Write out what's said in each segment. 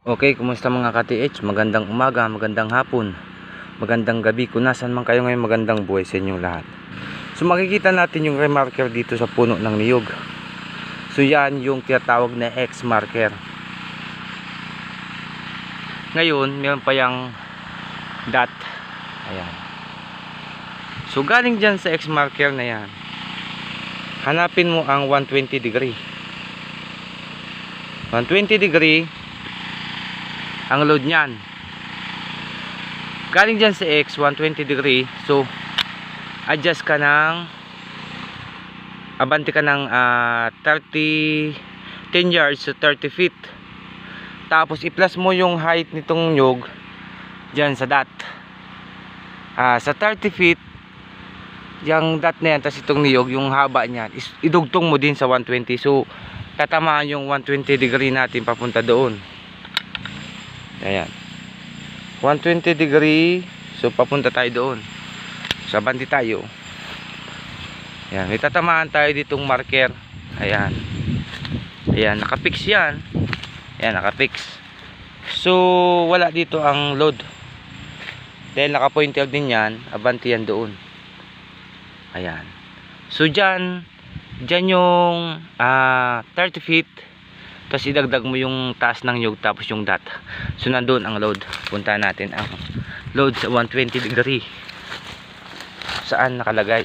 Okay, kumusta mga ka-TH? Magandang umaga, magandang hapon, magandang gabi. Kung nasan man kayo ngayon, magandang buhay sa inyong lahat. So makikita natin yung remarker dito sa puno ng niyog. So yan yung tinatawag na X marker. Ngayon, meron pa yung dot. Ayan. So galing dyan sa X marker na yan. Hanapin mo ang 120 degree. 120 degree ang load niyan. Galing dyan sa X 120 degree. So adjust ka ng abante ka ng ah, 30 10 yards to 30 feet. Tapos i-plus mo yung height nitong nyog dyan sa dot. Ah, sa 30 feet yung dot na yan, tapos itong niyog, yung haba niyan, idugtong mo din sa 120. So, tatamaan yung 120 degree natin papunta doon. Ayan. 120 degree. So, papunta tayo doon. Sa bandi tayo. Ayan. May tayo ditong marker. Ayan. Ayan. Nakapix yan. Ayan. Nakapix. So, wala dito ang load. Dahil nakapointer din yan, abanti yan doon. Ayan. So, dyan, dyan yung ah, 30 feet. Tapos idagdag mo yung taas ng yog tapos yung dot. So, nandun ang load. Punta natin ang load sa 120 degree. Saan nakalagay?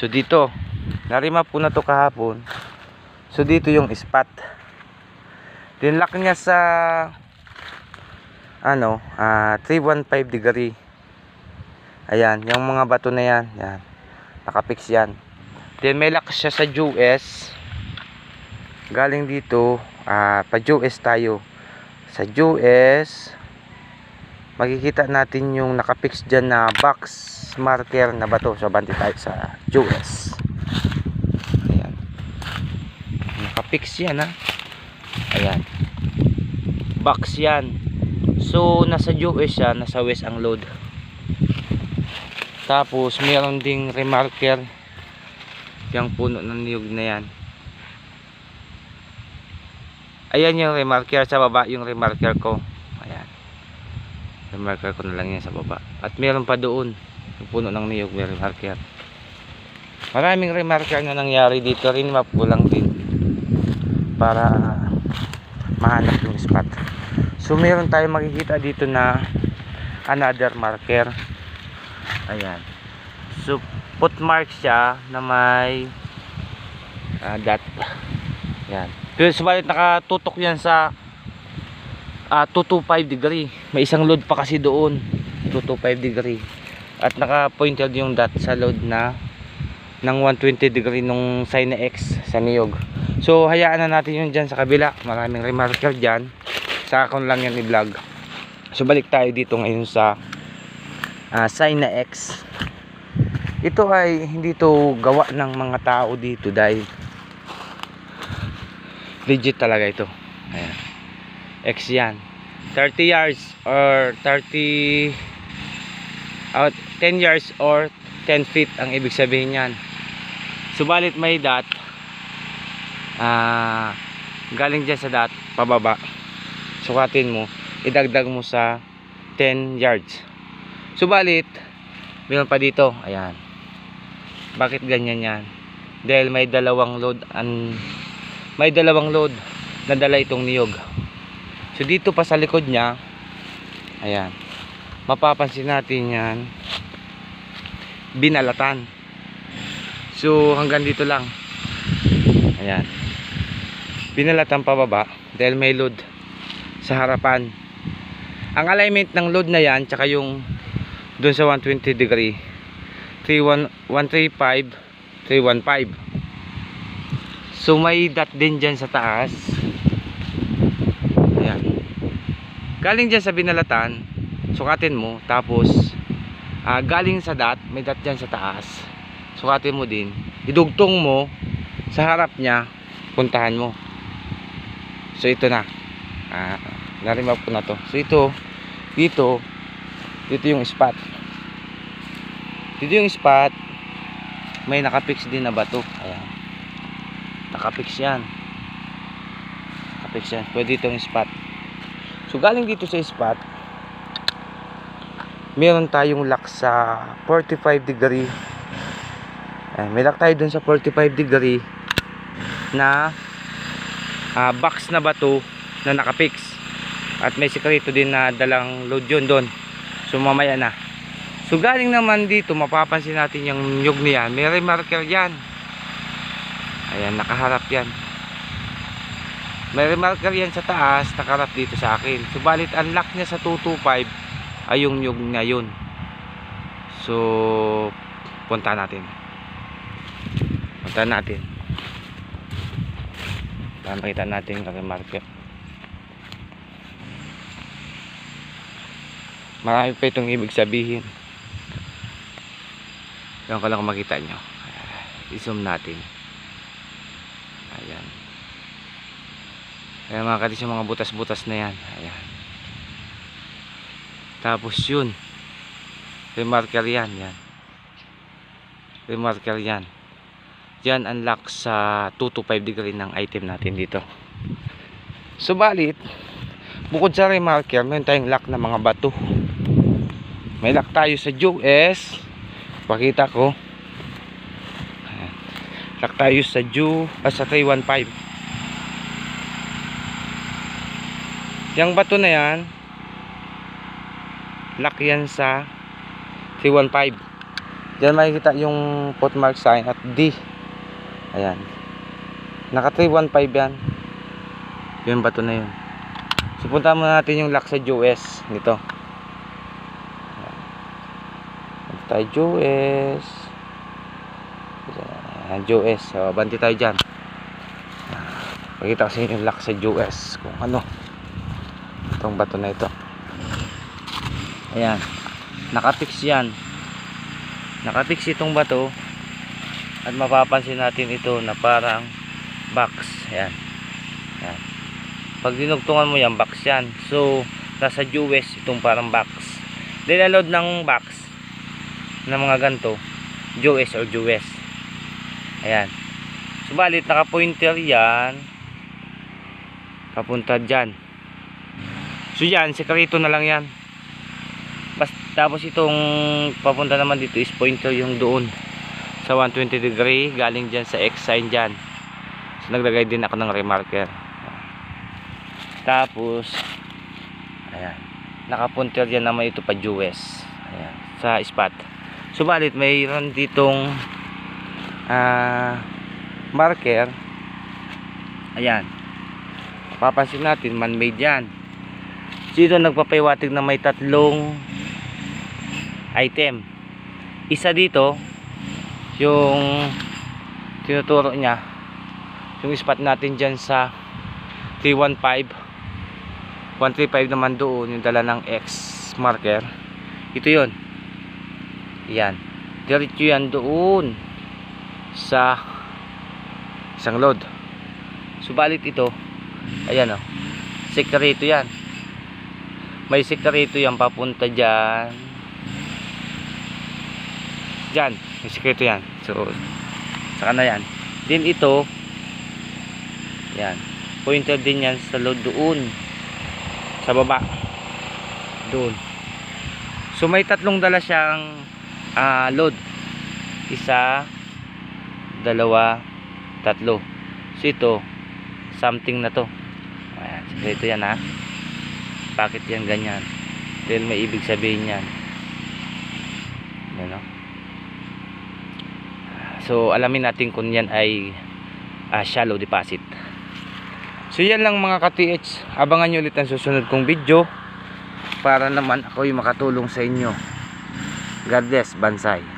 So, dito. Narima po na to kahapon. So, dito yung spot. Dinlock niya sa ano, ah 315 degree. Ayan, yung mga bato na yan. Yan. Nakapix yan. Then may lock siya sa US. Galing dito, ah pa US tayo. Sa US, makikita natin yung nakapix dyan na box marker na bato. So, banti tayo sa US. Ayan. Nakapix yan ha. Ayan. Box yan. So, nasa US siya, nasa west ang load. Tapos, mayroon ding remarker yung puno ng niyog na yan. Ayan yung remarker sa baba, yung remarker ko. Ayan. Remarker ko na lang yan sa baba. At meron pa doon, yung puno ng niyog, may remarker. Maraming remarker na nangyari dito rin, map ko lang din. Para mahanap yung spot. So meron tayong makikita dito na another marker. Ayan. So put mark siya na may ah, dot. Ayan. Pero subalit nakatutok yan sa ah, 225 degree. May isang load pa kasi doon. 225 degree. At naka-pointed yung dot sa load na ng 120 degree nung sign na X sa niyog. So hayaan na natin yun dyan sa kabila. Maraming remarker dyan. Saka ko lang yan i-vlog. So balik tayo dito ngayon sa ah, sign na X. Ito ay hindi to gawa ng mga tao dito dahil legit talaga ito. Ayan. X yan. 30 yards or 30 out 10 yards or 10 feet ang ibig sabihin niyan. Subalit may dot ah galing dyan sa dot pababa. Sukatin mo, idagdag mo sa 10 yards. Subalit mayroon pa dito, ayan. Bakit ganyan yan? Dahil may dalawang load an may dalawang load na dala itong niyog. So dito pa sa likod niya, ayan. Mapapansin natin yan binalatan. So hanggang dito lang. Ayan. Binalatan pababa dahil may load sa harapan. Ang alignment ng load na yan tsaka yung doon sa 120 degree 31 135 315 So may dot din dyan sa taas. Ayan. Galing dyan sa binalatan, sukatin mo, tapos ah, galing sa dot, may dot dyan sa taas. Sukatin mo din. Idugtong mo sa harap niya, puntahan mo. So ito na. Ah, narimap ko na to. So ito, dito, dito yung spot. Dito yung spot, may nakapix din na bato. Ayan nakapix yan nakapix yan pwede itong spot So galing dito sa spot, meron tayong lock sa 45 degree. Ayan, may lock tayo dun sa 45 degree na ah, box na bato na nakapix. At may sikarito din na dalang load yun doon. So mamaya na. So galing naman dito, mapapansin natin yung nyug niya. May remarker yan. Ayan, nakaharap yan. May remarker yan sa taas, nakaharap dito sa akin. Subalit, ang lock niya sa 225 ay yung nyug na yun. So, punta natin. Punta natin. Makita natin yung remarker. Marami pa itong ibig sabihin. Yan ko lang makita nyo. I-zoom natin. Ayan. Ayan mga katis yung mga butas-butas na yan. Ayan. Tapos yun. Remarker yan. Yan. Remarker yan. Yan ang lock sa 2 to 5 degree ng item natin dito. Subalit, bukod sa remarker, meron tayong lock na mga bato. May lock tayo sa US. Pakita ko. Lock tayo sa Ju, ah, sa 315. Yung bato na yan, lock yan sa 315. Diyan makikita yung footmark sign at D. Ayan. Naka 315 yan. Yung bato na yun. So punta muna natin yung lock sa US nito. Tayo US. Ayan, US. So, banti tayo dyan. Pakita ko sa inyo yung lock sa US. Kung ano. Itong bato na ito. Ayan. Nakapix yan. Nakapix itong bato. At mapapansin natin ito na parang box. Ayan. Ayan. Pag dinugtungan mo yan, box yan. So, nasa US itong parang box. Dinaload ng box ng mga ganto US or US. Ayan. Subalit, naka-pointer yan. Papunta dyan. So yan, sekrito na lang yan. Bas, tapos itong papunta naman dito is pointer yung doon sa 120 degree galing dyan sa X sign dyan. So naglagay din ako ng remarker. Tapos ayan, nakapunter dyan naman ito pa US. Ayan, sa spot. Subalit mayroon ditong ah marker. Ayan. Papansin natin man-made yan. Dito nagpapaiwatig na may tatlong item. Isa dito yung tinuturo niya yung spot natin dyan sa 315 135 naman doon yung dala ng X marker ito yun yan diretso yan doon sa isang load. Subalit ito ayan o sekreto yan. May sekreto yan papunta dyan. Dyan may sekreto yan. So saka na yan. Din ito yan. Pointer din yan sa load doon. Sa baba. Doon. So may tatlong dala siyang ah, load. Isa dalawa tatlo so ito something na to ayan sekreto yan ha bakit yan ganyan dahil may ibig sabihin yan yan o So alamin natin kung yan ay ah, shallow deposit. So yan lang mga ka-TH. Abangan nyo ulit ang susunod kong video para naman ako yung makatulong sa inyo. God bless, Bansay.